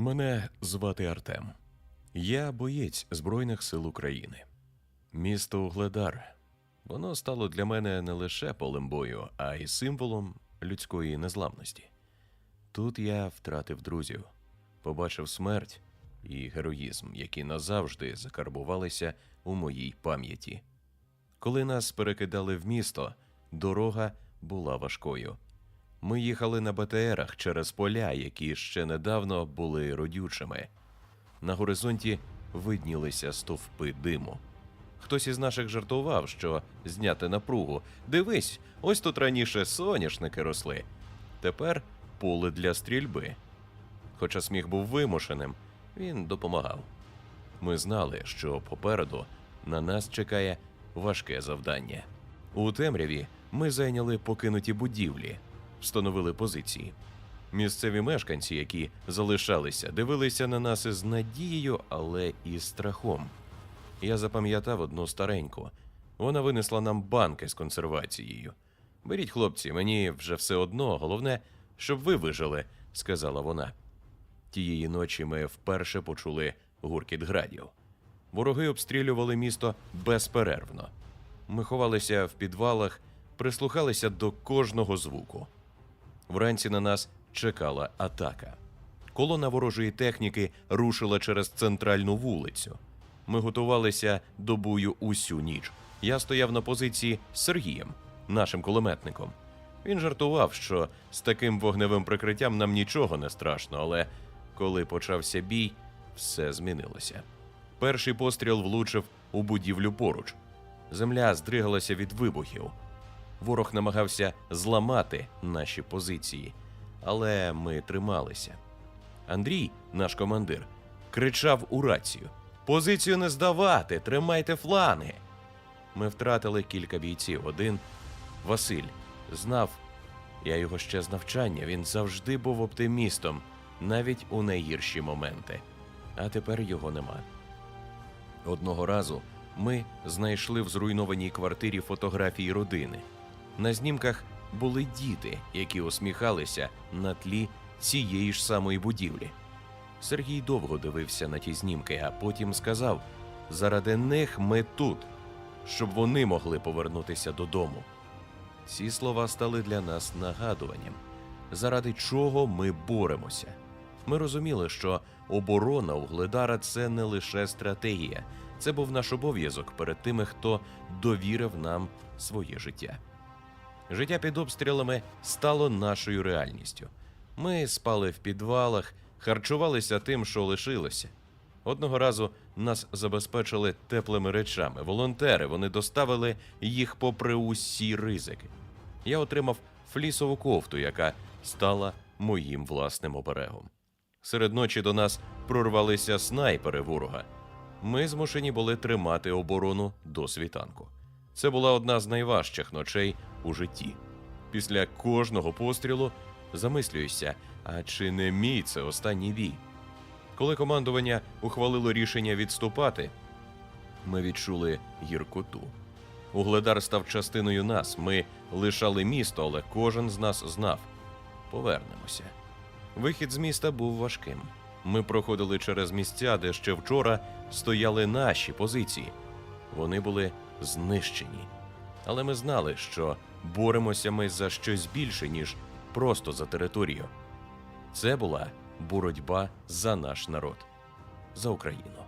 Мене звати Артем. Я боєць Збройних сил України. Місто Угледар. Воно стало для мене не лише полем бою, а й символом людської незламності. Тут я втратив друзів, побачив смерть і героїзм, які назавжди закарбувалися у моїй пам'яті. Коли нас перекидали в місто, дорога була важкою. Ми їхали на БТРах через поля, які ще недавно були родючими. На горизонті виднілися стовпи диму. Хтось із наших жартував, що зняти напругу. Дивись, ось тут раніше соняшники росли. Тепер поле для стрільби. Хоча сміх був вимушеним, він допомагав. Ми знали, що попереду на нас чекає важке завдання. У темряві ми зайняли покинуті будівлі, встановили позиції. Місцеві мешканці, які залишалися, дивилися на нас із надією, але і страхом. Я запам'ятав одну стареньку. Вона винесла нам банки з консервацією. Беріть, хлопці, мені вже все одно, головне, щоб ви вижили, сказала вона. Тієї ночі ми вперше почули гуркіт градів. Вороги обстрілювали місто безперервно. Ми ховалися в підвалах, прислухалися до кожного звуку. Вранці на нас чекала атака. Колона ворожої техніки рушила через центральну вулицю. Ми готувалися до бою усю ніч. Я стояв на позиції з Сергієм, нашим кулеметником. Він жартував, що з таким вогневим прикриттям нам нічого не страшно, але коли почався бій, все змінилося. Перший постріл влучив у будівлю поруч. Земля здригалася від вибухів. Ворог намагався зламати наші позиції, але ми трималися. Андрій, наш командир, кричав у рацію: Позицію не здавати, тримайте фланги. Ми втратили кілька бійців. Один Василь знав, я його ще з навчання, він завжди був оптимістом, навіть у найгірші моменти. А тепер його нема. Одного разу ми знайшли в зруйнованій квартирі фотографії родини. На знімках були діти, які усміхалися на тлі цієї ж самої будівлі. Сергій довго дивився на ті знімки, а потім сказав: заради них ми тут, щоб вони могли повернутися додому. Ці слова стали для нас нагадуванням, заради чого ми боремося. Ми розуміли, що оборона Угледара це не лише стратегія, це був наш обов'язок перед тими, хто довірив нам своє життя. Життя під обстрілами стало нашою реальністю. Ми спали в підвалах, харчувалися тим, що лишилося. Одного разу нас забезпечили теплими речами. Волонтери вони доставили їх попри усі ризики. Я отримав флісову кофту, яка стала моїм власним оберегом. Серед ночі до нас прорвалися снайпери ворога. Ми змушені були тримати оборону до світанку. Це була одна з найважчих ночей у житті. Після кожного пострілу замислююся, а чи не мій це останній бій? Коли командування ухвалило рішення відступати, ми відчули гіркоту. Угледар став частиною нас. Ми лишали місто, але кожен з нас знав повернемося. Вихід з міста був важким. Ми проходили через місця, де ще вчора стояли наші позиції. Вони були знищені. Але ми знали, що боремося ми за щось більше, ніж просто за територію. Це була боротьба за наш народ, за Україну.